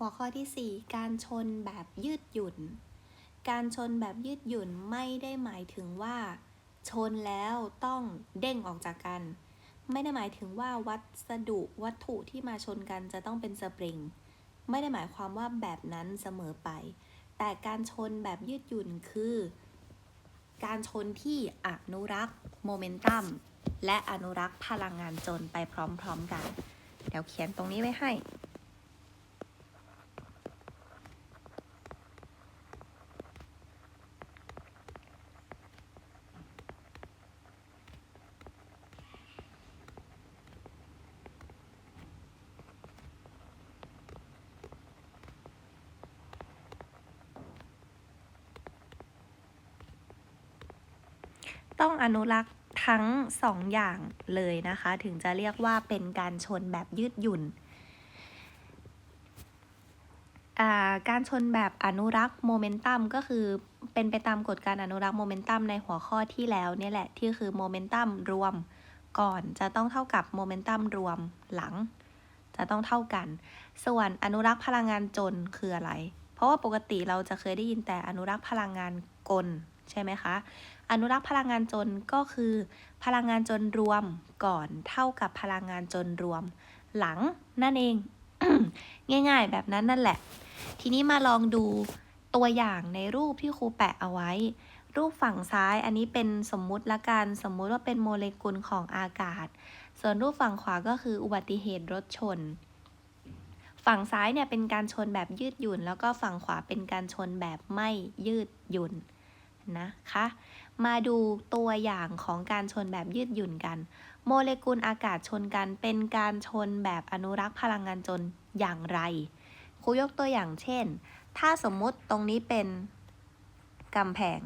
หัวข้อที่ 4 การชนแบบยืดหยุ่น การชนแบบยืดหยุ่นไม่ได้หมายถึงว่า ชนแล้วต้องเด้งออกจากกัน ไม่ได้หมายถึงว่าวัสดุวัตถุที่มาชนกันจะต้องเป็นสปริง ไม่ได้หมายความว่าแบบนั้นเสมอไป แต่การชนแบบยืดหยุ่นคือ การชนที่อนุรักษ์โมเมนตัมและอนุรักษ์พลังงานจนไปพร้อมๆกัน เดี๋ยวเขียนตรงนี้ไว้ให้ ต้องอนุรักษ์ทั้งสองอย่างเลยนะคะ ถึงจะเรียกว่าเป็นการชนแบบยืดหยุ่น การชนแบบอนุรักษ์โมเมนตัมก็คือเป็นไปตามกฎการอนุรักษ์โมเมนตัมในหัวข้อที่แล้วเนี่ยแหละ ที่คือโมเมนตัมรวมก่อนจะต้องเท่ากับโมเมนตัมรวมหลัง จะต้องเท่ากัน ส่วนอนุรักษ์พลังงานจนคืออะไร เพราะว่าปกติเราจะเคยได้ยินแต่อนุรักษ์พลังงานกล ใช่ไหมคะ อนุรักษ์พลังงานจนก็คือ พลังงานจนรวมก่อนเท่ากับพลังงานจนรวม หลังนั่นเอง ง่ายๆ แบบนั้นนั่นแหละ ทีนี้มาลองดูตัวอย่างในรูปที่ครูแปะเอาไว้ รูปฝั่งซ้ายอันนี้เป็นสมมุติละกัน สมมุติว่าเป็นโมเลกุลของอากาศ ส่วนรูปฝั่งขวาก็คืออุบัติเหตุรถชน ฝั่งซ้ายเนี่ยเป็นการชนแบบยืดหยุ่น แล้วก็ฝั่งขวาเป็นการชนแบบไม่ยืดหยุ่น นะคะ มาดูตัวอย่างของการชนแบบยืดหยุ่นกัน โมเลกุลอากาศชนกันเป็นการชนแบบอนุรักษ์พลังงานจนอย่างไรครูยกตัวอย่างเช่น ถ้าสมมุติตรงนี้เป็นกำแพง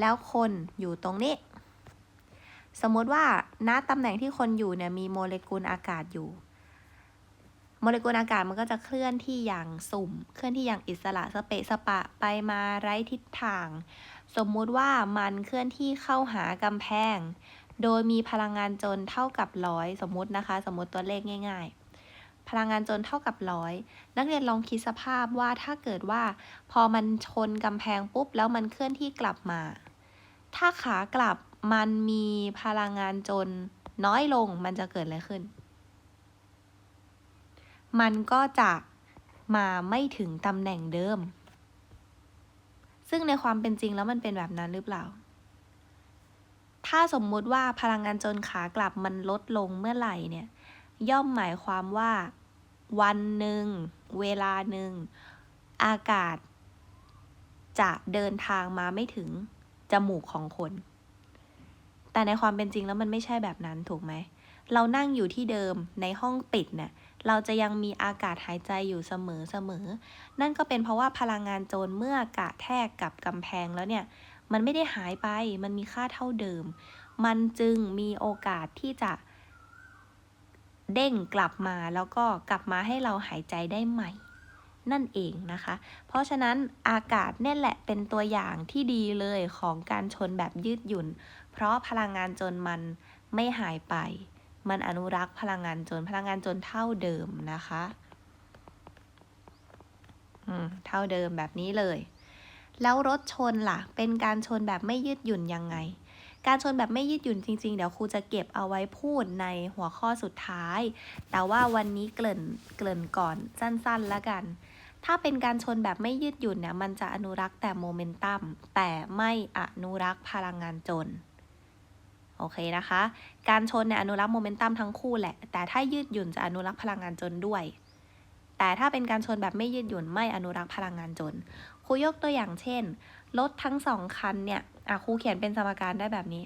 แล้วคนอยู่ตรงนี้ สมมติว่าณตำแหน่งที่คนอยู่เนี่ยมีโมเลกุลอากาศอยู่ โมเลกุลอากาศมันก็จะเคลื่อนที่อย่างสุ่ม เคลื่อนที่อย่างอิสระสเปะสปะไปมาไร้ทิศทาง สมมุติว่ามันเคลื่อนที่เข้าหากำแพง โดยมีพลังงานจนเท่ากับร้อยสมมตินะคะ สมมติตัวเลขง่าย ๆพลังงานจนเท่ากับร้อย นักเรียนลองคิดสภาพว่าถ้าเกิดว่า พอมันชนกำแพงปุ๊บ แล้วมันเคลื่อนที่กลับมา ถ้าขากลับมันมีพลังงานจนน้อยลงมันจะเกิดอะไรขึ้น มันก็จะมาไม่ถึงตำแหน่งเดิม ซึ่งในความเป็นจริงแล้วมันเป็นแบบนั้นหรือเปล่า ถ้าสมมุติว่าพลังงานจนขากลับมันลดลงเมื่อไหร่เนี่ย ย่อมหมายความว่า วันหนึ่ง เวลาหนึ่ง อากาศ จะเดินทางมาไม่ถึงจมูกของคน แต่ในความเป็นจริงแล้วมันไม่ใช่แบบนั้นถูกไหม เรานั่งอยู่ที่เดิมในห้องปิดเนี่ย เราจะยังมีอากาศหายใจอยู่เสมอเสมอ นั่นก็เป็นเพราะว่าพลังงานโจรเมื่อกะแทกกับกำแพงแล้วเนี่ย มันไม่ได้หายไป มันมีค่าเท่าเดิม มันจึงมีโอกาสที่จะ เด้งกลับมาแล้วก็กลับมาให้เราหายใจได้ใหม่ นั่นเองนะคะ เพราะฉะนั้นอากาศเนี่ยแหละเป็นตัวอย่างที่ดีเลยของการชนแบบยืดหยุ่น เพราะพลังงานจนมันไม่หายไป มันอนุรักษ์พลังงานจนพลังงานจนเท่าเดิมนะคะอืมเท่าเดิมแบบนี้เลย แล้วรถชนล่ะ เป็นการชนแบบไม่ยืดหยุ่นยังไง การชนแบบไม่ยืดหยุ่นจริง ๆ เดี๋ยวครูจะเก็บเอาไว้พูดในหัวข้อสุดท้าย แต่ว่าวันนี้เกริ่นเกริ่นก่อนสั้นๆแล้วกันถ้าเป็นการชนแบบไม่ยืดหยุ่นเนี่ยมันจะอนุรักษ์แต่โมเมนตัมแต่ไม่อนุรักษ์พลังงานจน โอเคนะคะ การชนเนี่ยอนุรักษ์โมเมนตัมทั้งคู่แหละ แต่ถ้ายืดหยุ่นจะอนุรักษ์พลังงานจนด้วย แต่ถ้าเป็นการชนแบบไม่ยืดหยุ่นไม่อนุรักษ์พลังงานจน ครูยกตัวอย่างเช่น รถทั้งสองคันเนี่ยอะครูเขียนเป็นสมการได้แบบนี้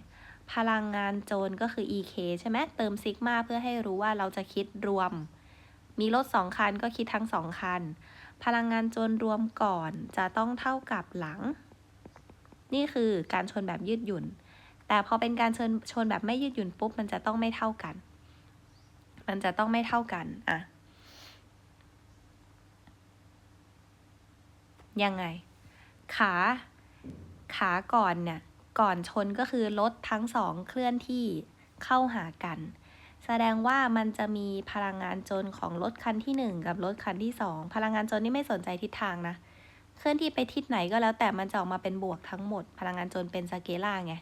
พลังงานจรก็คือ EK ใช่ไหมเติมซิกมาเพื่อให้รู้ว่าเราจะคิดรวม มีรถสองคันก็คิดทั้งสองคัน พลังงานจรรวมก่อนจะต้องเท่ากับหลัง นี่คือการชนแบบยืดหยุ่น แต่พอเป็นการชนชนแบบไม่ยืดหยุ่นปุ๊บมันจะต้องไม่เท่ากัน มันจะต้องไม่เท่ากันอะยังไง ขาขาก่อนเนี่ยก่อนชนก็คือรถทั้งสองเคลื่อนที่เข้าหากัน แสดงว่ามันจะมีพลังงานจนของรถคันที่หนึ่งกับรถคันที่สองพลังงานจนนี่ไม่สนใจทิศทางนะ เคลื่อนที่ไปทิศไหนก็แล้วแต่มันจะออกมาเป็นบวกทั้งหมด พลังงานจนเป็นสเกลาไง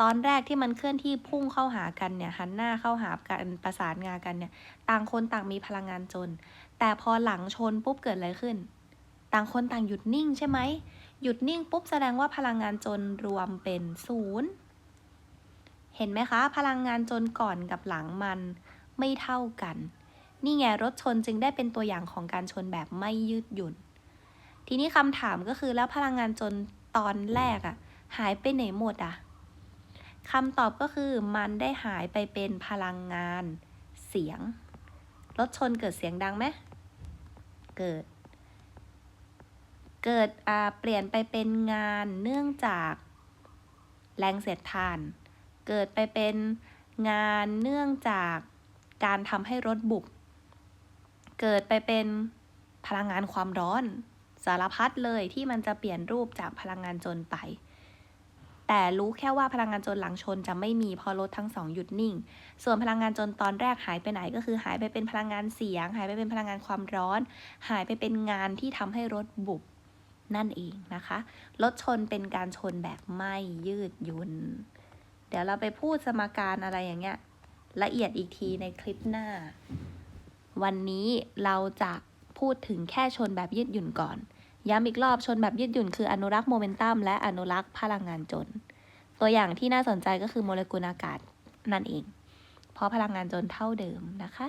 ตอนแรกที่มันเคลื่อนที่พุ่งเข้าหากันเนี่ยหันหน้าเข้าหากันประสานงากันเนี่ยต่างคนต่างมีพลังงานจน แต่พอหลังชนปุ๊บเกิดอะไรขึ้น ต่างคนต่างหยุดนิ่งใช่ไหมหยุดนิ่งปุ๊บแสดงว่าพลังงานจนรวมเป็นศูนย์เห็นไหมคะ พลังงานจนก่อนกับหลังมันไม่เท่ากัน นี่ไงรถชนจึงได้เป็นตัวอย่างของการชนแบบไม่ยืดหยุ่น ทีนี้คำถามก็คือแล้วพลังงานจนตอนแรกอะหายไปไหนหมดอะ คำตอบก็คือมันได้หายไปเป็นพลังงานเสียง รถชนเกิดเสียงดังไหม เกิด เกิดเปลี่ยนไปเป็นงานเนื่องจากแรงเสียดทาน เกิดไปเป็นงานเนื่องจากการทำให้รถบุบ เกิดไปเป็นพลังงานความร้อน สารพัดเลยที่มันจะเปลี่ยนรูปจากพลังงานจนไป แต่รู้แค่ว่าพลังงานจนหลังชนจะไม่มีพอรถทั้งสองหยุดนิ่ง ส่วนพลังงานจนตอนแรกหายไปไหนก็คือหายไปเป็นพลังงานเสียง หายไปเป็นพลังงานความร้อน หายไปเป็นงานที่ทำให้รถบุบนั่นเองนะคะ รถชนเป็นการชนแบบไม่ยืดยุ่นเดี๋ยวเราไปพูดสมการอะไรอย่างเงี้ย ละเอียดอีกทีในคลิปหน้า วันนี้เราจะพูดถึงแค่ชนแบบยืดหยุ่นก่อน ย้ำอีกรอบชนแบบยืดหยุ่นคืออนุรักษ์โมเมนตัมและอนุรักษ์พลังงานจน ตัวอย่างที่น่าสนใจก็คือโมเลกุลอากาศนั่นเอง เพราะพลังงานจนเท่าเดิมนะคะ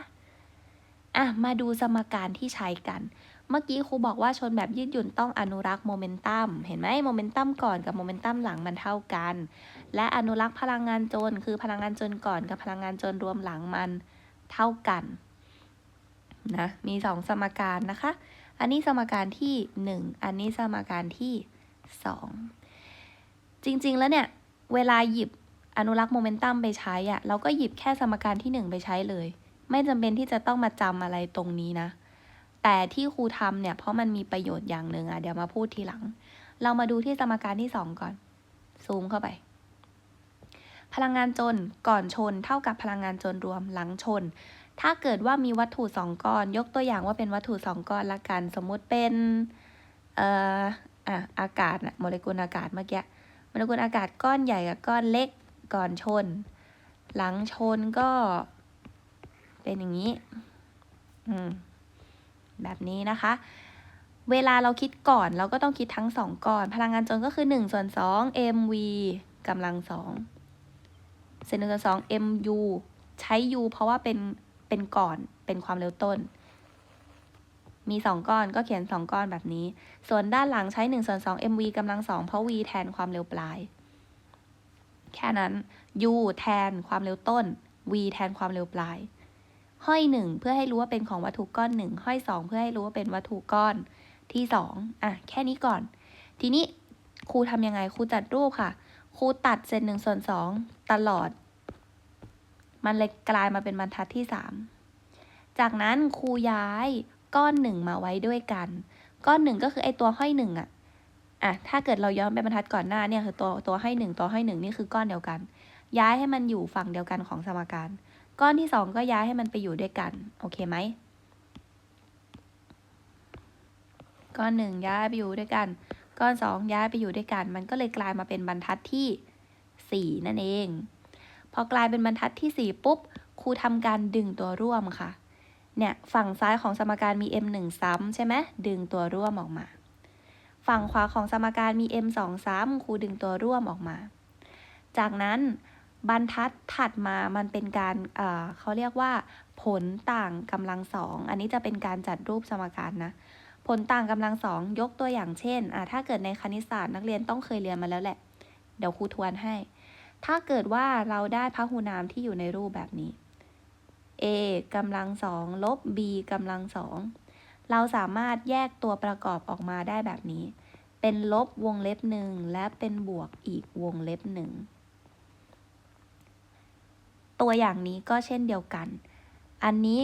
อะมาดูสมการที่ใช้กัน เมื่อกี้ครูบอกว่าชนแบบยืดหยุ่นต้องอนุรักษ์โมเมนตัมเห็นไหมโมเมนตัมก่อนกับโมเมนตัมหลังมันเท่ากัน และอนุรักษ์พลังงานจนคือพลังงานจนก่อนกับพลังงานจนรวมหลังมันเท่ากันนะมีสองสมการนะคะ อันนี้สมการที่หนึ่งอันนี้สมการที่สองจริงๆแล้วเนี่ย เวลาหยิบอนุรักษ์โมเมนตัมไปใช้อะเราก็หยิบแค่สมการที่หนึ่งไปใช้เลย ไม่จำเป็นที่จะต้องมาจำอะไรตรงนี้นะ แต่ที่ครูทำเนี่ยเพราะมันมีประโยชน์อย่างหนึ่งอะเดี๋ยวมาพูดทีหลัง เรามาดูที่สมการที่สองก่อน ซูมเข้าไปพลังงานจนก่อนชนเท่ากับพลังงานจนรวมหลังชน ถ้าเกิดว่ามีวัตถุสองก้อน ยกตัวอย่างว่าเป็นวัตถุสองก้อนละกัน สมมุติเป็นเอ่ออะอากาศนะโมเลกุลอากาศเมื่อกี้โมเลกุลอากาศก้อนใหญ่กับก้อนเล็กก่อนชน หลังชนก็เป็นอย่างนี้อืมแบบนี้นะคะ เวลาเราคิดก่อนเราก็ต้องคิดทั้งสองก้อน พลังงานจนก็คือ1ส่วน2 mv กำลังสองเศษหนึ่งส่วนสอง mu ใช้ u เพราะว่าเป็น เป็นก่อนเป็นความเร็วต้น มีสองก้อนก็เขียนสองก้อนแบบนี้ ส่วนด้านหลังใช้1ส่วน2 mv กำลังสองเพราะ v แทนความเร็วปลาย แค่นั้น u แทนความเร็วต้น v แทนความเร็วปลาย ห้อยหนึ่งเพื่อให้รู้ว่าเป็นของวัตถุก้อนหนึ่งห้อยสองเพื่อให้รู้ว่าเป็นวัตถุก้อนที่สองอะแค่นี้ก่อน ทีนี้ครูทำยังไงครูจัดรูปค่ะครูตัดเศษหนึ่งส่วนสองตลอด มันเลยกลายมาเป็นบรรทัดที่สามจากนั้นครูย้ายก้อนหนึ่งมาไว้ด้วยกัน ก้อนหนึ่งก็คือไอตัวห้อยหนึ่งอะอะถ้าเกิดเราย้อนไปบรรทัดก่อนหน้าเนี่ยคือตัวตัวห้อยหนึ่งตัวห้อยหนึ่งนี่คือก้อนเดียวกัน ย้ายให้มันอยู่ฝั่งเดียวกันของสมการ ก้อนที่สองก็ย้ายให้มันไปอยู่ด้วยกัน โอเคไหมก้อนหนึ่งย้ายไปอยู่ด้วยกัน ก้อนสองย้ายไปอยู่ด้วยกัน มันก็เลยกลายมาเป็นบรรทัดที่สี่นั่นเอง พอกลายเป็นบรรทัดที่สี่ปุ๊บครูทำการดึงตัวร่วมค่ะ เนี่ยฝั่งซ้ายของสมการมี m 1 ซ้ำใช่ไหมดึงตัวร่วมออกมา ฝั่งขวาของสมการมี m 2 ซ้ำครูดึงตัวร่วมออกมา จากนั้นบรรทัดถัดมามันเป็นการเเขาเรียกว่า ผลต่างกำลังสองอันนี้จะเป็นการจัดรูปสมการนะ ผลต่างกำลังสองยกตัวอย่างเช่นถ้าเกิดในคณิตศาสตร์นักเรียนต้องเคยเรียนมาแล้วแหละ เดี๋ยวครูทวนให้ ถ้าเกิดว่าเราได้พหุนามที่อยู่ในรูปแบบนี้ a กำลังสองลบ b กำลังสองเราสามารถแยกตัวประกอบออกมาได้แบบนี้ เป็นลบวงเล็บหนึ่งและเป็นบวกอีกวงเล็บหนึ่งตัวอย่างนี้ก็เช่นเดียวกัน อันนี้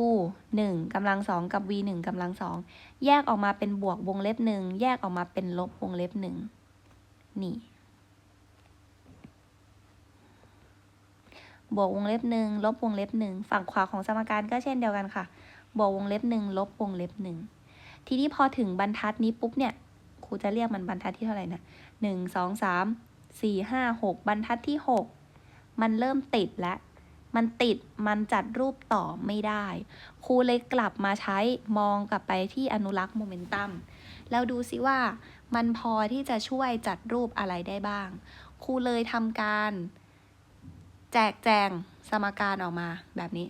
u 1กำลังสองกับ v 1กำลังสองแยกออกมาเป็นบวกวงเล็บหนึ่งแยกออกมาเป็นลบวงเล็บหนึ่งนี่ บวกวงเล็บหนึ่งลบวงเล็บหนึ่งฝั่งขวาของสมการก็เช่นเดียวกันค่ะ บวกวงเล็บหนึ่งลบวงเล็บหนึ่งทีนี้พอถึงบรรทัดนี้ปุ๊บเนี่ยครูจะเรียกมันบรรทัดที่เท่าไหร่นะหนึ่งสองสามสี่ห้าหกบรรทัดที่หกมันเริ่มติดแล้วมันติดมันจัดรูปต่อไม่ได้ ครูเลยกลับมาใช้มองกลับไปที่อนุรักษ์โมเมนตัมแล้วดูซิว่ามันพอที่จะช่วยจัดรูปอะไรได้บ้าง ครูเลยทำการ แจกแจงสมการออกมาแบบนี้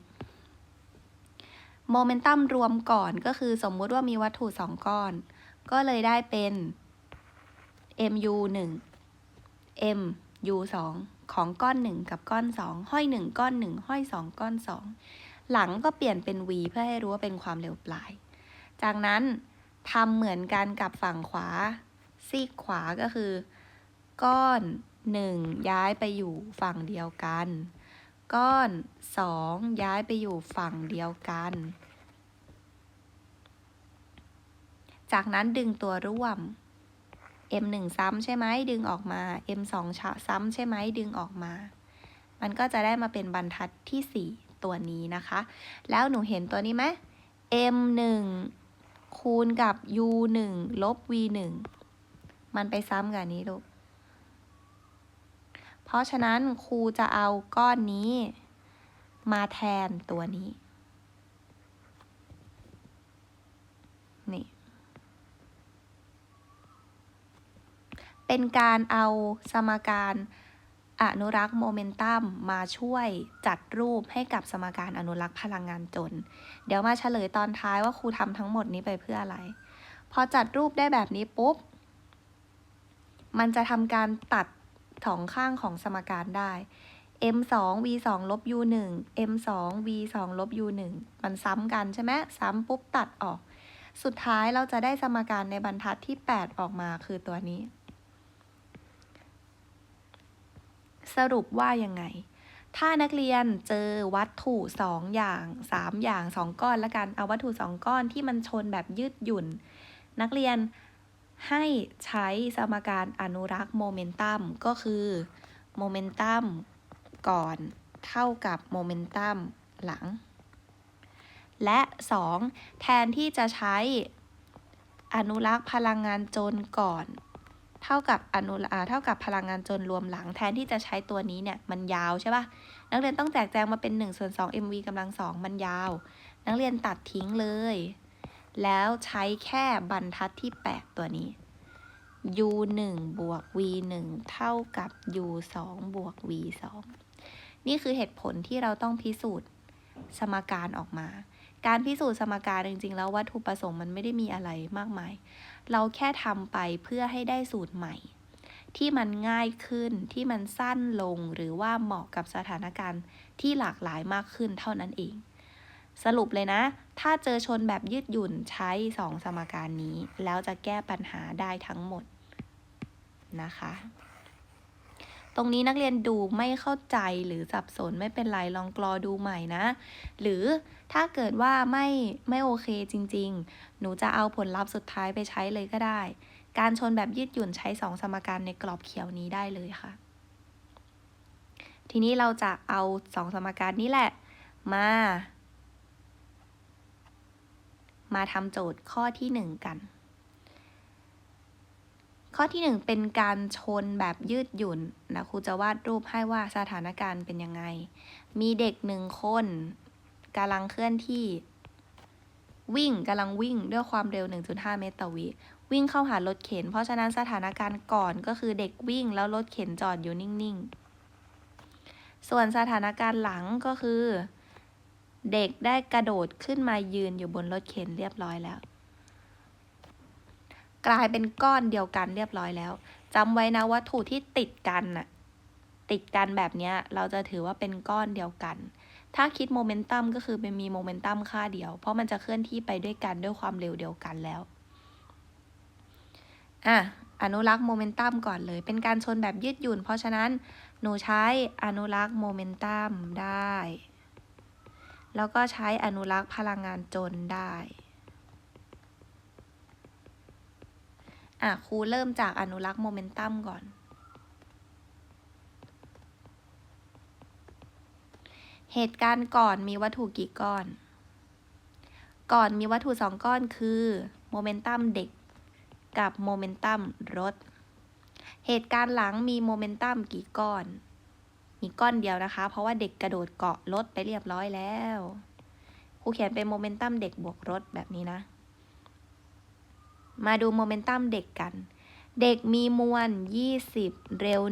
โมเมนตัมรวมก่อนก็คือสมมุติว่ามีวัตถุสองก้อน ก็เลยได้เป็น mu 1 mu 2 ของก้อน 1 กับก้อน 2 ห้อย 1 ก้อน 1 ห้อย 2 ก้อน 2 หลังก็เปลี่ยนเป็น v เพื่อให้รู้ว่าเป็นความเร็วปลาย จากนั้นทำเหมือนกันกับฝั่งขวา ซีกขวาก็คือ ก้อน 1 ย้ายไปอยู่ฝั่งเดียวกัน ก้อน 2 ย้ายไปอยู่ฝั่งเดียวกัน จากนั้นดึงตัวร่วม m 1 ซ้ำใช่ไหมดึงออกมา m 2 ซ้ำใช่ไหมดึงออกมา มันก็จะได้มาเป็นบรรทัดที่ 4 ตัวนี้นะคะ แล้วหนูเห็นตัวนี้ไหม m 1 คูณกับ u 1 ลบ v 1 มันไปซ้ำกับนี้ลูก ราะฉะนั้นครูจะเอาก้อนนี้ มาแทนตัวนี้ นี่ เป็นการเอาสมการอนุรักษ์โมเมนตัมมาช่วยจัดรูปให้กับสมการอนุรักษ์พลังงานจน เดี๋ยวมาเฉลยตอนท้ายว่าครูทำทั้งหมดนี้ไปเพื่ออะไร พอจัดรูปได้แบบนี้ปุ๊บ มันจะทำการตัด สองข้างของสมการได้ m 2 v 2ลบ u 1 m 2 v 2ลบ u 1มันซ้ำกันใช่ไหมซ้ำปุ๊บตัดออก สุดท้ายเราจะได้สมการในบรรทัดที่ 8 ออกมาคือตัวนี้ สรุปว่ายังไง ถ้านักเรียนเจอวัตถุสองอย่างสามอย่างสองก้อนละกัน เอาวัตถุสองก้อนที่มันชนแบบยืดหยุ่น นักเรียน ให้ใช้สมการอนุรักษ์โมเมนตัมก็คือโมเมนตัมก่อนเท่ากับโมเมนตัมหลัง และ 2. แทนที่จะใช้อนุรักษ์พลังงานจนก่อน เท่ากับอนุเท่ากับพลังงานจนรวมหลัง แทนที่จะใช้ตัวนี้เนี่ยมันยาวใช่ปะนักเรียนต้องแจกแจงมาเป็น1ส่วน2 mv กำลังสองมันยาว นักเรียนตัดทิ้งเลย แล้วใช้แค่บรรทัดที่ 8 ตัวนี้ u 1บวก v 1เท่ากับ u 2บวก v 2นี่คือเหตุผลที่เราต้องพิสูจน์สมการออกมา การพิสูจน์สมการจริง ๆ แล้ววัตถุประสงค์มันไม่ได้มีอะไรมากมาย เราแค่ทำไปเพื่อให้ได้สูตรใหม่ ที่มันง่ายขึ้นที่มันสั้นลงหรือว่าเหมาะกับสถานการณ์ที่หลากหลายมากขึ้นเท่านั้นเอง สรุปเลยนะ ถ้าเจอชนแบบยืดหยุ่นใช้ 2 สมการนี้ แล้วจะแก้ปัญหาได้ทั้งหมดนะคะ ตรงนี้นักเรียนดูไม่เข้าใจหรือสับสนไม่เป็นไรลองกรอดูใหม่นะ หรือถ้าเกิดว่าไม่ไม่โอเคจริง ๆ หนูจะเอาผลลัพธ์สุดท้ายไปใช้เลยก็ได้ การชนแบบยืดหยุ่นใช้ 2 สมการในกรอบเขียวนี้ได้เลยค่ะ ทีนี้เราจะเอา 2 สมการนี้แหละมา มาทำโจทย์ข้อที่ 1 กัน ข้อที่ 1 เป็นการชนแบบยืดหยุ่นนะครูจะวาดรูปให้ว่าสถานการณ์เป็นยังไง มีเด็กหนึ่งคนกำลังเคลื่อนที่ วิ่งกำลังวิ่งด้วยความเร็ว 1.5 เมตรต่อวิวิ่งเข้าหารถเข็น เพราะฉะนั้นสถานการณ์ก่อนก็คือเด็กวิ่งแล้วรถเข็นจอดอยู่นิ่งๆ ส่วนสถานการณ์หลังก็คือ เด็กได้กระโดดขึ้นมายืนอยู่บนรถเข็นเรียบร้อยแล้ว กลายเป็นก้อนเดียวกันเรียบร้อยแล้วจำไว้นะวัตถุที่ติดกันน่ะติดกันแบบนี้เราจะถือว่าเป็นก้อนเดียวกัน ถ้าคิดโมเมนตัมก็คือเป็นมีโมเมนตัมค่าเดียว เพราะมันจะเคลื่อนที่ไปด้วยกันด้วยความเร็วเดียวกันแล้วอะอนุรักษ์โมเมนตัมก่อนเลย เป็นการชนแบบยืดหยุ่น เพราะฉะนั้นหนูใช้อนุรักษ์โมเมนตัมได้ แล้วก็ใช้อนุรักษ์พลังงานจนได้อะครูเริ่มจากอนุรักษ์โมเมนตัมก่อน เหตุการณ์ก่อนมีวัตถุกี่ก้อน ก่อนมีวัตถุสองก้อนคือโมเมนตัมเด็กกับโมเมนตัมรถ เหตุการณ์หลังมีโมเมนตัมกี่ก้อน มีก้อนเดียวนะคะ เพราะว่าเด็กกระโดดเกาะรถไปเรียบร้อยแล้วครูเขียนเป็นโมเมนตัมเด็กบวกรถแบบนี้นะ มาดูโมเมนตัมเด็กกัน เด็กมีมวล 20 เร็ว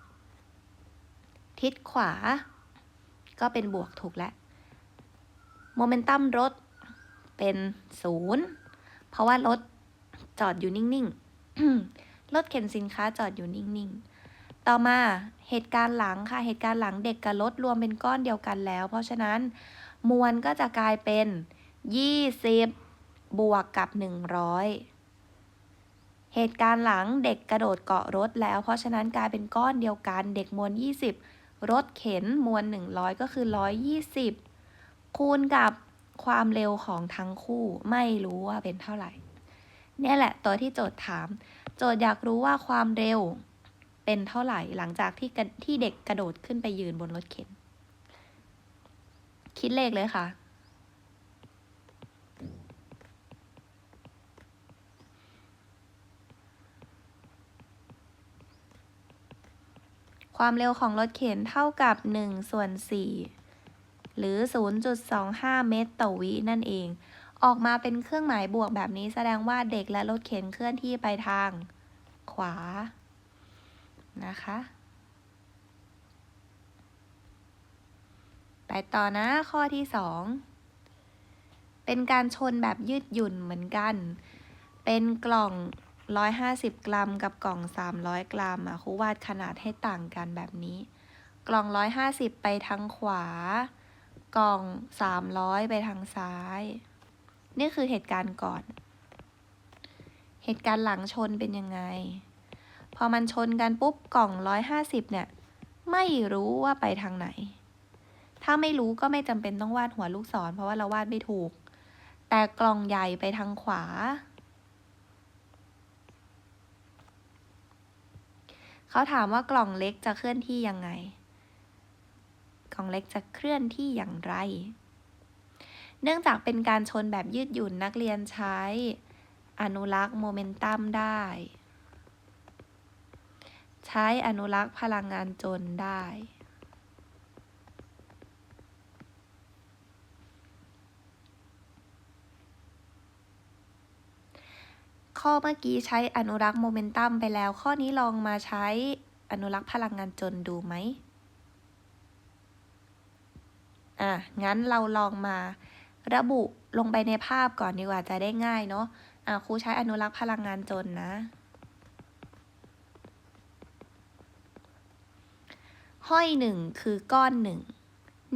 1.5 ทิศขวา ก็เป็นบวกถูกแล้ว โมเมนตัมรถเป็นศูนย์เพราะว่ารถจอดอยู่นิ่ง ๆ รถเข็นสินค้าจอดอยู่นิ่ง ๆ ต่อมาเหตุการณ์หลังค่ะเหตุการณ์หลังเด็กกับรถรวมเป็นก้อนเดียวกันแล้ว เพราะฉะนั้นมวลก็จะกลายเป็น 20 บวกกับ 100 เหตุการณ์หลังเด็กกระโดดเกาะรถแล้ว เพราะฉะนั้นกลายเป็นก้อนเดียวกัน เด็กมวล 20 รถเข็นมวล 100 ก็คือ 120 คูณกับความเร็วของทั้งคู่ไม่รู้ว่าเป็นเท่าไหร่ เนี่ยแหละตัวที่โจทย์ถาม โจทย์อยากรู้ว่าความเร็ว เป็นเท่าไหร่หลังจากที่ที่เด็กกระโดดขึ้นไปยืนบนรถเข็น คิดเลขเลยค่ะ ความเร็วของรถเข็นเท่ากับ 1 ส่วน 4 หรือ 0.25 เมตรต่อวินั่นเอง ออกมาเป็นเครื่องหมายบวกแบบนี้แสดงว่าเด็กและรถเข็นเคลื่อนที่ไปทาง ขวา นะคะ ไปต่อนะข้อที่2เป็นการชนแบบยืดหยุ่นเหมือนกัน เป็นกล่อง 150 กรัม กับกล่อง 300 กรัมอะครูวาดขนาดให้ต่างกันแบบนี้ กล่อง 150 ไปทางขวา กล่อง 300 ไปทางซ้าย นี่คือเหตุการณ์ก่อน เหตุการณ์หลังชนเป็นยังไง อมันชนกันปุ๊บกล่อง 150 เนี่ย ไม่รู้ว่าไปทางไหน ถ้าไม่รู้ก็ไม่จำเป็นต้องวาดหัวลูกศร เพราะว่าเราวาดไม่ถูก แต่กล่องใหญ่ไปทางขวา เขาถามว่ากล่องเล็กจะเคลื่อนที่ยังไง กล่องเล็กจะเคลื่อนที่อย่างไร เนื่องจากเป็นการชนแบบยืดหยุ่นนักเรียนใช้ อนุรักษ์โมเมนตัมได้ ใช้อนุรักษ์พลังงานจนได้ ข้อเมื่อกี้ใช้อนุรักษ์โมเมนตัมไปแล้ว ข้อนี้ลองมาใช้อนุรักษ์พลังงานจนดูไหมอะ งั้นเราลองมาระบุลงไปในภาพก่อนดีกว่าจะได้ง่ายเนาะ อะครูใช้อนุรักษ์พลังงานจนนะ ห้อยหนึ่งคือก้อนหนึ่ง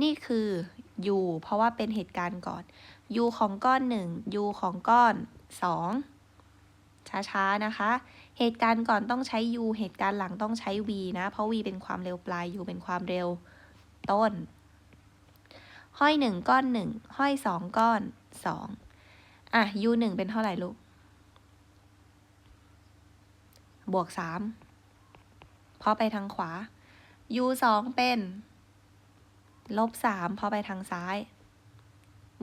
นี่คือ u เพราะว่าเป็นเหตุการณ์ก่อน u ของก้อนหนึ่ง u ของก้อนสองช้าๆนะคะ เหตุการณ์ก่อนต้องใช้ u เหตุการณ์หลังต้องใช้ v นะ เพราะ v เป็นความเร็วปลาย u เป็นความเร็วต้น ห้อยหนึ่งก้อนหนึ่งห้อยสองก้อนสองอะ u หนึ่งเป็นเท่าไหร่ลูก บวกสามเพราะไปทางขวา u สองเป็นลบสามเพราะไปทางซ้าย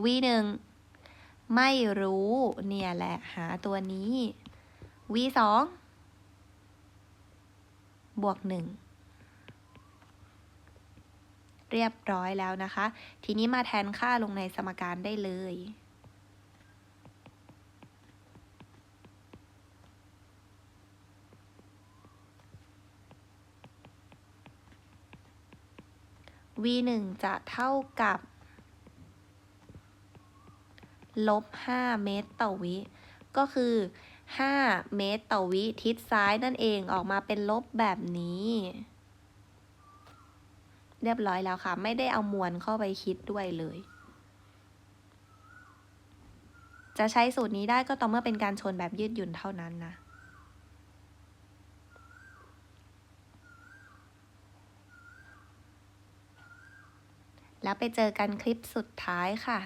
v หนึ่งไม่รู้เนี่ยแหละหาตัวนี้ v สองบวกหนึ่งเรียบร้อยแล้วนะคะ ทีนี้มาแทนค่าลงในสมการได้เลย v หนึ่งจะเท่ากับลบ 5 เมตรต่อวิ ก็คือ 5 เมตรต่อวิ ทิศซ้ายนั่นเองออกมาเป็นลบแบบนี้ เรียบร้อยแล้วค่ะ ไม่ได้เอามวลเข้าไปคิดด้วยเลย จะใช้สูตรนี้ได้ก็ต่อเมื่อเป็นการชนแบบยืดหยุ่นเท่านั้นนะ แล้วไปเจอกันคลิปสุดท้ายค่ะ